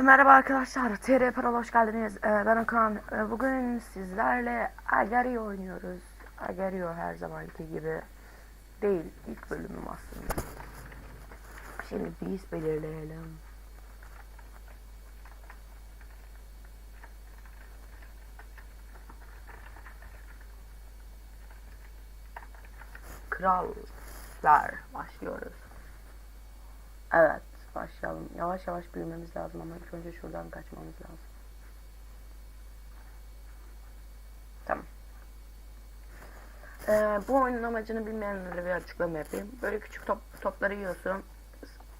Merhaba arkadaşlar, TR Paral'a hoş geldiniz. Ee, ben Okan. Ee, bugün sizlerle Agario oynuyoruz. Agario her zamanki gibi değil, ilk bölümüm aslında. Şimdi biz belirleyelim. Krallar başlıyoruz. Evet, başlayalım. Yavaş yavaş büyümemiz lazım ama ilk önce şuradan kaçmamız lazım. Tamam. Ee, bu oyunun amacını bilmeyenlere bir açıklama yapayım. Böyle küçük top, topları yiyorsun.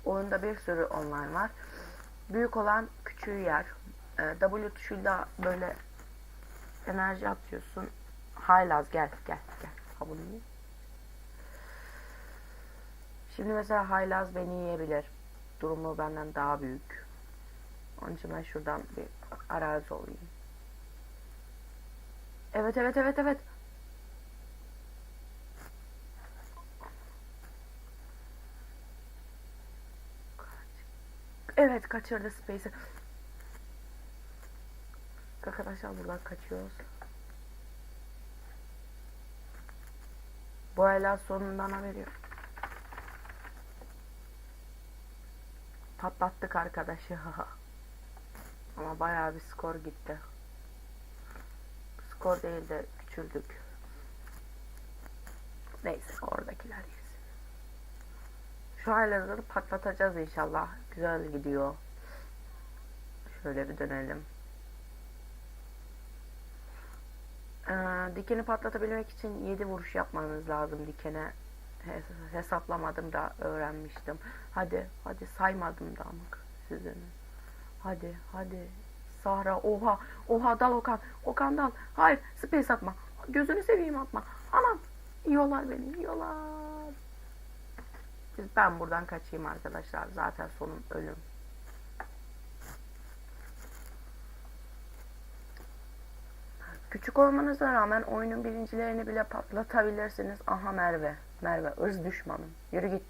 Oyunda bir sürü online var. Büyük olan küçüğü yer. Ee, W tuşuyla böyle enerji atıyorsun. Haylaz gel gel gel. Ha bunu. Şimdi mesela Haylaz beni yiyebilir. Durumu benden daha büyük. Onun için ben şuradan bir arazi olayım. Evet evet evet evet. Evet kaçırdı Space'i. Arkadaşlar buradan kaçıyoruz. Bu hala sonundan haberi yok. Patlattık arkadaşı. Ama bayağı bir skor gitti. Skor değil de küçüldük. Neyse oradakiler yesin. Şu ayları patlatacağız inşallah. Güzel gidiyor. Şöyle bir dönelim. Ee, dikeni patlatabilmek için 7 vuruş yapmanız lazım dikene. Hes- hesaplamadım da öğrenmiştim. Hadi hadi saymadım da amık sizin. Hadi hadi. Sahra oha oha dal Okan. Okan dal. Hayır space atma. Gözünü seveyim atma. Anam yiyorlar beni yiyorlar. Biz ben buradan kaçayım arkadaşlar. Zaten sonum ölüm. Küçük olmanıza rağmen oyunun birincilerini bile patlatabilirsiniz. Aha Merve. Merve ırz düşmanım. Yürü git.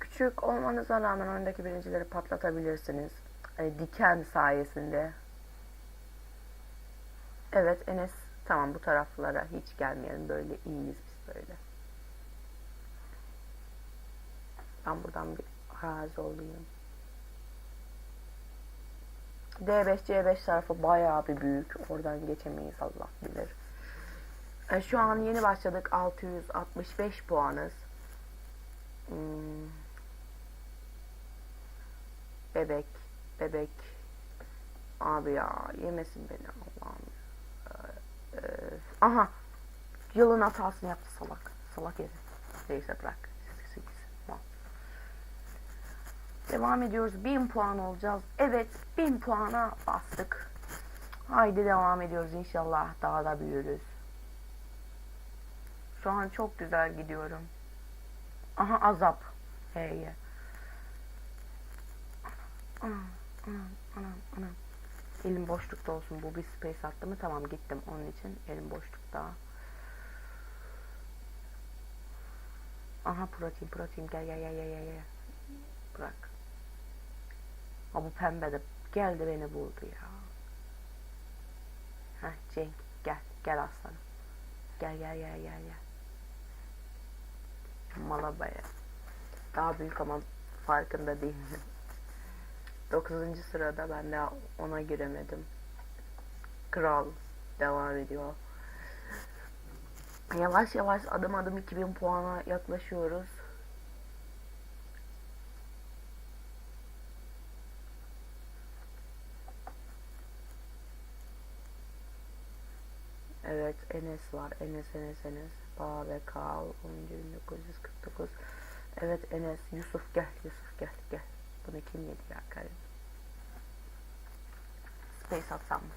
Küçük olmanıza rağmen oyundaki birincileri patlatabilirsiniz. E, diken sayesinde. Evet Enes tamam bu taraflara hiç gelmeyelim. Böyle iyiyiz biz böyle. Ben buradan bir arazi olayım. D5 C5 tarafı bayağı bir büyük. Oradan geçemeyiz Allah bilir. E, şu an yeni başladık. 665 puanız. Hmm. Bebek. Bebek. Abi ya yemesin beni Allah'ım. Ee, aha. Yılın hatasını yaptı salak. Salak yedi. Neyse bırak. Devam ediyoruz. 1000 puan olacağız. Evet 1000 puana bastık. Haydi devam ediyoruz inşallah. Daha da büyürüz. Şu an çok güzel gidiyorum. Aha azap. Hey. Anam, anam, anam. Elim boşlukta olsun. Bu bir space attı mı? Tamam gittim. Onun için elim boşlukta. Aha protein protein gel gel gel gel gel. Bırak. Ha bu pembe de geldi beni buldu ya. Heh Cenk gel gel aslanım. Gel gel gel gel gel. Malabaya. Daha büyük ama farkında değilim. 9. sırada ben de ona giremedim. Kral devam ediyor. Yavaş yavaş adım adım 2000 puana yaklaşıyoruz. Evet Enes var. Enes Enes Enes. Bağ ve Kal. 10. 1949. Evet Enes. Yusuf gel. Yusuf gel gel. Bunu kim yedi ya karım? Space atsam mı?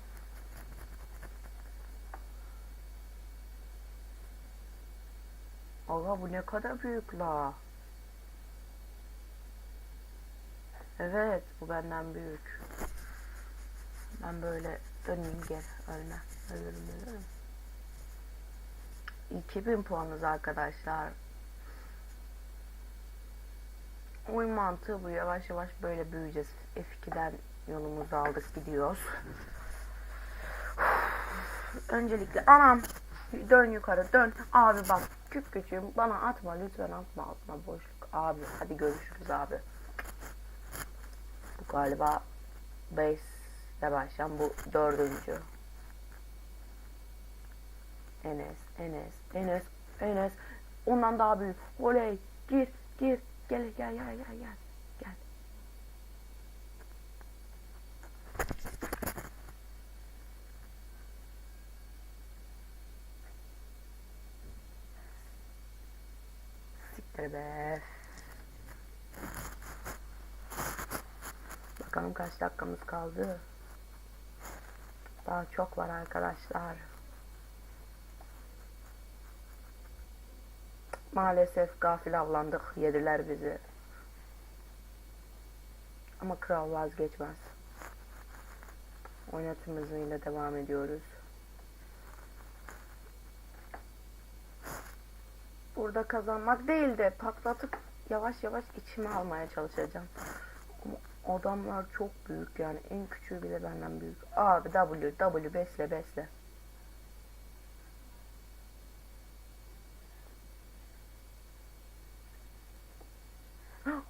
Aga bu ne kadar büyük la. Evet bu benden büyük. Ben böyle döneyim gel ölme. Ölürüm ölürüm. 2000 puanız arkadaşlar. Oyun mantığı bu. Yavaş yavaş böyle büyüyeceğiz. F2'den yolumuzu aldık gidiyoruz. Öncelikle anam dön yukarı dön. Abi bak küp küçüğüm bana atma lütfen atma atma boşluk. Abi hadi görüşürüz abi. Bu galiba base ile başlayan bu dördüncü. Enes, Enes, Enes, Enes. Ondan daha büyük. Oley, gir, gir. Gel, gel, gel, gel, gel. Gel. Siktir be. Bakalım kaç dakikamız kaldı. Daha çok var arkadaşlar. Maalesef gafil avlandık. Yediler bizi. Ama kral vazgeçmez. Oynatım hızıyla devam ediyoruz. Burada kazanmak değil de patlatıp yavaş yavaş içime almaya çalışacağım. Ama adamlar çok büyük yani en küçüğü bile benden büyük. Abi W W besle besle.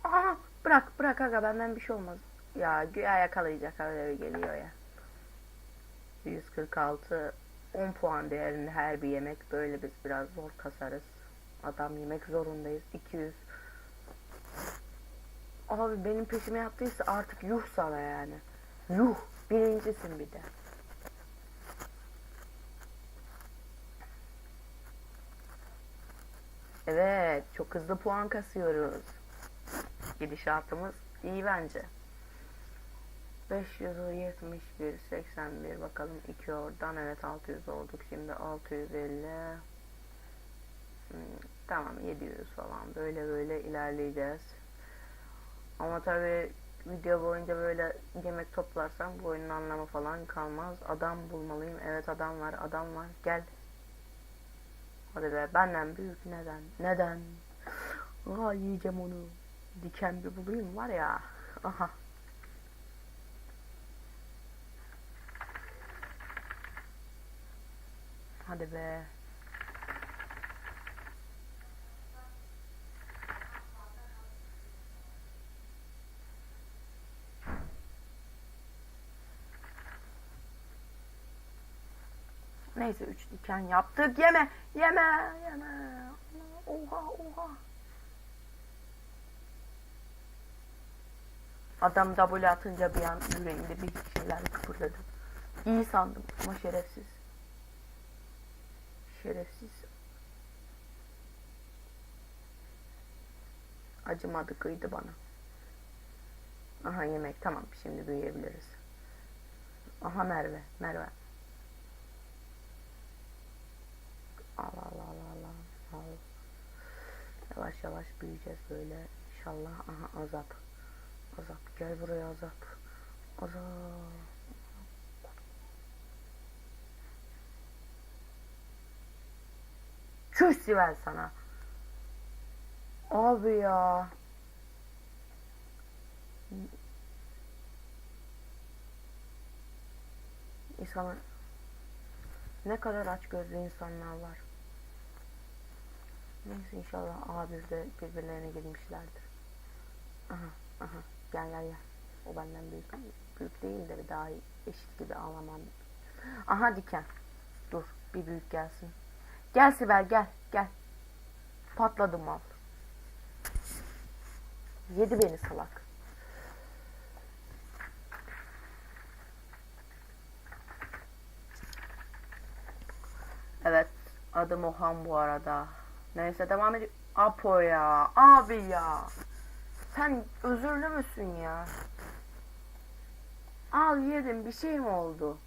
Aa, bırak bırak aga benden bir şey olmaz. Ya güya yakalayacak öyle geliyor ya. 146 10 puan değerinde her bir yemek böyle biz biraz zor kasarız. Adam yemek zorundayız. 200 Abi benim peşime yaptıysa artık yuh sana yani. Yuh. Birincisin bir de. Evet. Çok hızlı puan kasıyoruz. Gidişatımız iyi bence. 571, 81 bakalım 2 oradan evet 600 olduk şimdi 650 Hmm, tamam 700 falan böyle böyle ilerleyeceğiz. Ama tabi video boyunca böyle yemek toplarsam bu oyunun anlamı falan kalmaz. Adam bulmalıyım. Evet adam var adam var gel. Hadi be benden büyük neden? Neden? Aa yiyeceğim onu. Diken bir bulayım var ya. Aha. Hadi be. Neyse üç diken yaptık. Yeme, yeme, yeme. Oha, oha. Adam W atınca bir an yüreğimde bir şeyler kıpırdadı. İyi sandım ama şerefsiz. Şerefsiz. Acımadı kıydı bana. Aha yemek tamam şimdi büyüyebiliriz. Aha Merve, Merve. Al al al al al. al. Yavaş yavaş büyüyeceğiz böyle. İnşallah. Aha azap. Azap gel buraya azap. Azap. Çüş Sibel sana. Abi ya. İnsanlar ne kadar aç gözlü insanlar var. Neyse inşallah A1'de birbirlerine girmişlerdir. Aha aha gel gel gel. O benden büyük büyük değil de daha eşit gibi ağlamam. Aha diken. Dur bir büyük gelsin. Gel Sibel gel gel. Patladı mal. Yedi beni salak. Evet. Adım Ohan bu arada. Neyse devam ediyor. Apo ya. Abi ya. Sen özürlü müsün ya? Al yedim. Bir şey mi oldu?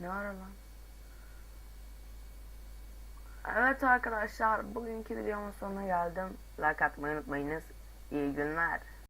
Ne ara lan? Evet arkadaşlar. Bugünkü videomun sonuna geldim. Like atmayı unutmayınız. İyi günler.